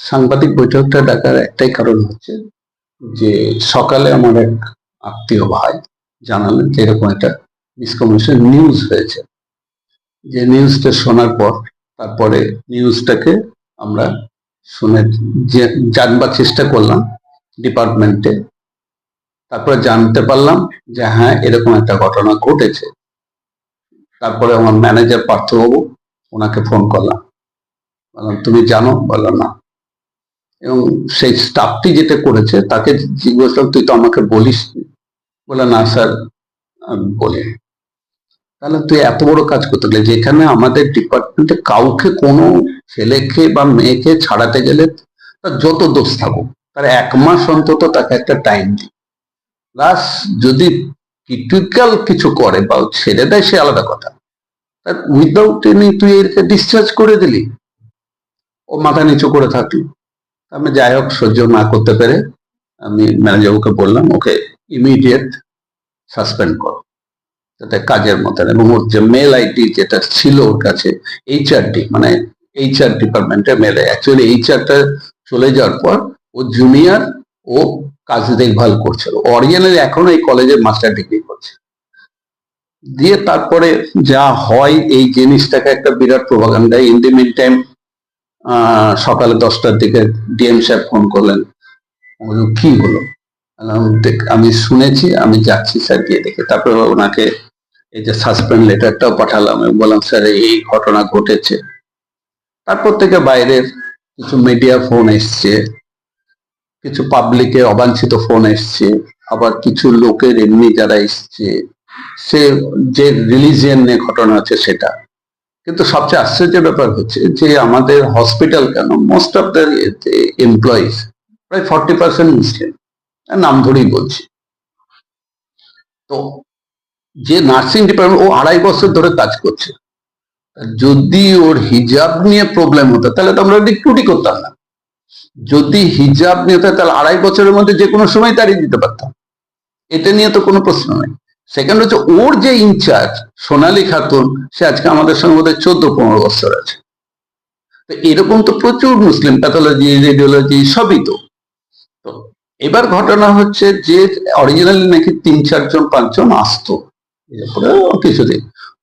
সাংবাদিক বৈঠকটা ডাকার একটাই কারণ হচ্ছে যে সকালে আমার এক আত্মীয় ভাই জানালেন যে এরকম একটা মিসকমিউনিকেশন নিউজ হয়েছে। যে নিউজটা শোনার পর তারপরে নিউজটাকে আমরা শুনে জানবার চেষ্টা করলাম ডিপার্টমেন্টে। তারপরে জানতে পারলাম যে হ্যাঁ এরকম একটা ঘটনা ঘটেছে। তারপরে আমার ম্যানেজার পার্থবাবু ওনাকে ফোন করলাম। বললাম, তুমি জানো? বললাম, না। এবং সেই স্টাফটি যেটা করেছে, তাকে জিজ্ঞেস তুই তো আমাকে বলিস বলে না স্যার বলিনি। তাহলে তুই এত বড় কাজ করতে গেলে, যেখানে আমাদের ডিপার্টমেন্টে কাউকে কোনো ছেলেকে বা মেয়েকে ছাড়াতে গেলে তার যত দোষ থাকুক, তার এক মাস অন্তত তাকে একটা টাইম দি প্লাস যদি ক্রিটিক্যাল কিছু করে বা ছেড়ে দেয়, সে আলাদা কথা। উইদাউট এনি তুই একে ডিসচার্জ করে দিলি। ও মাথা নিচু করে থাকল। আমি যাই হোক, সহ্য না করতে পেরে আমি ম্যানেজারকে বললাম, ওকে ইমিডিয়েট সাসপেন্ড করো। যাতে কাজের মতন এবং ওর যে মেল আইডি যেটা ছিল ওর কাছে এইচআরডি মানে এইচআর ডিপার্টমেন্টের মেল অ্যাকচুয়ালি এইচআরটা চলে যাওয়ার পর ও জুনিয়র ও কাজ দেখভাল করছিল অরিজিনালি এখনও এই কলেজে মাস্টার ডিগ্রি করছে। দিয়ে তারপরে যা হয় এই জিনিসটাকে একটা বিরাট propaganda in the meantime সকালে দশটার দিকে ডিএম সাহেব ফোন করলেন। কি হলো? বললাম, "দেখ, আমি শুনেছি আমি যাচ্ছি স্যার গিয়ে দেখে। তারপরে ওনাকে এই যে সাসপেন্ড লেটারটাও পাঠালাম আমি বললাম স্যার এই ঘটনা ঘটেছে। তারপর থেকে বাইরের কিছু মিডিয়া ফোন এসছে কিছু পাবলিকের অবাঞ্ছিত ফোন এসছে আবার কিছু লোকের এমনি যারা এসছে সে যে রিলিজিয়ান নিয়ে ঘটনা আছে সেটা। কিন্তু সবচেয়ে আশ্চর্যের ব্যাপার হচ্ছে যে আমাদের হসপিটাল কেন? মোস্ট অফ দ্য এমপ্লয়িজ প্রায় ফর্টি পার্সেন্ট মুসলিম নাম ধরেই বলছি। তো যে নার্সিং ডিপার্টমেন্ট ও আড়াই বছর ধরে কাজ করছে। যদি ওর হিজাব নিয়ে প্রবলেম হতো, তাহলে তো আমরা রিক্রুটই করতাম না। যদি হিজাব নিয়ে তাহলে আড়াই বছরের মধ্যে যে কোনো সময় তাড়িয়ে দিতে পারতাম। এটা নিয়ে তো কোনো প্রশ্ন নেই। সেকেন্ড হচ্ছে ওর যে ইনচার্জ সোনালী খাতুন, সে আজকে আমাদের সঙ্গে বোধহয় চোদ্দ পনেরো বছর আছে। তো এরকম তো প্রচুর মুসলিম প্যাথোলজি রেডিওলজি সবই তো। তো এবার ঘটনা হচ্ছে যে অরিজিনালি নাকি তিন চারজন পাঁচজন আসতো। কিছুদিন।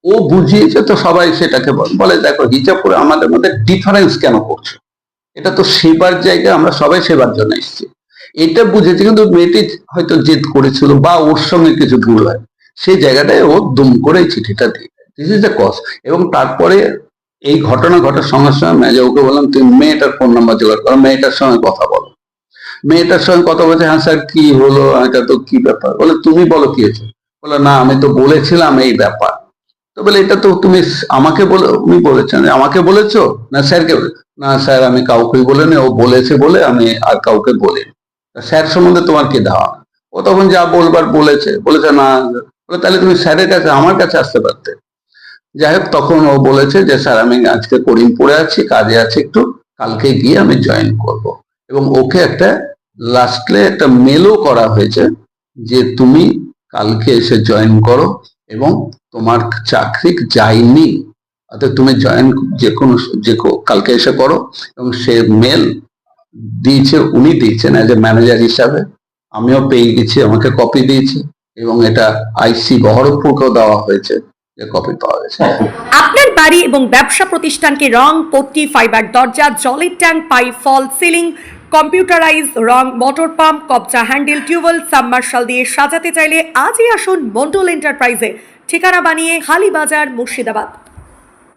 ও বুঝিয়েছে তো সবাই সেটাকে বলে দেখো হিজাব করে আমাদের মধ্যে ডিফারেন্স কেন করছ? এটা তো সেবার জায়গায় আমরা সবাই সেবার জন্য এসেছি। এটা বুঝেছি, কিন্তু মেয়েটি হয়তো জেদ করেছিল বা ওর সঙ্গে কিছু ভুল হয়। সেই জায়গাটায় ও দুম করে চিঠিটা দিয়ে দিস ইজ এ কজ এবং তারপরে এই ঘটনা ঘটার সঙ্গে সঙ্গে ম্যাজাউকে বললাম, তুমি মেয়েটার ফোন নাম্বার জোগাড় করো, মেয়েটার সঙ্গে কথা বলো। মেয়েটার সঙ্গে কথা বলছে হ্যাঁ স্যার, কি হলো? এটা তো কি ব্যাপার? বলে, তুমি বলো কি হয়েছে? বলে, না, আমি তো বলেছিলাম এই ব্যাপার। তো বলে, এটা তো তুমি আমাকে বলে উনি বলেছেন আমাকে বলেছ? না, স্যারকে বলে- না স্যার, আমি কাউকেই বলিনি, ও বলেছে বলে আমি আর কাউকে বলিনি। স্যার সম্বন্ধে তোমার কি ধারণা? ও তখন যা বলবার বলেছে। বলেছে না বলে তাহলে তুমি স্যারের কাছে, আমার কাছে আসতে পারতে। যাই হোক তখন ও বলেছে যে, স্যার, আমি আজকে করিমপুরে আছি, কাজে আছে একটু, কালকে গিয়ে আমি জয়েন করব। এবং ওকে একটা লাস্টলে একটা মেলও করা হয়েছে যে, তুমি কালকে এসে জয়েন করো এবং তোমার চাকরি যায়নি, অর্থাৎ তুমি জয়েন যে কোনো, যে কালকে এসে করো। এবং সে মেল দিয়েছে, উনি দিয়েছেন অ্যাজ এ ম্যানেজার হিসাবে। আমিও পেয়ে গেছি, আমাকে কপি দিয়েছে। এবং এটা আইসি বহরমপুরকেও দেওয়া হয়েছে কপি পাওয়া গেছে। আপনার বাড়ি এবং ব্যবসা প্রতিষ্ঠানকে রং, পট্টি, ফাইবার দরজা, জলের ট্যাঙ্ক, পাইপ, ফল, সিলিং, কম্পিউটারাইজ, রং, মোটর পাম্প, কবজা হ্যান্ডেল, টিউবওয়েল, সাবমার্শাল দিয়ে সাজাতে চাইলে আজই আসুন মন্ডল এন্টারপ্রাইজে। ঠিকানা বানিয়ে হালিবাজার, মুর্শিদাবাদ।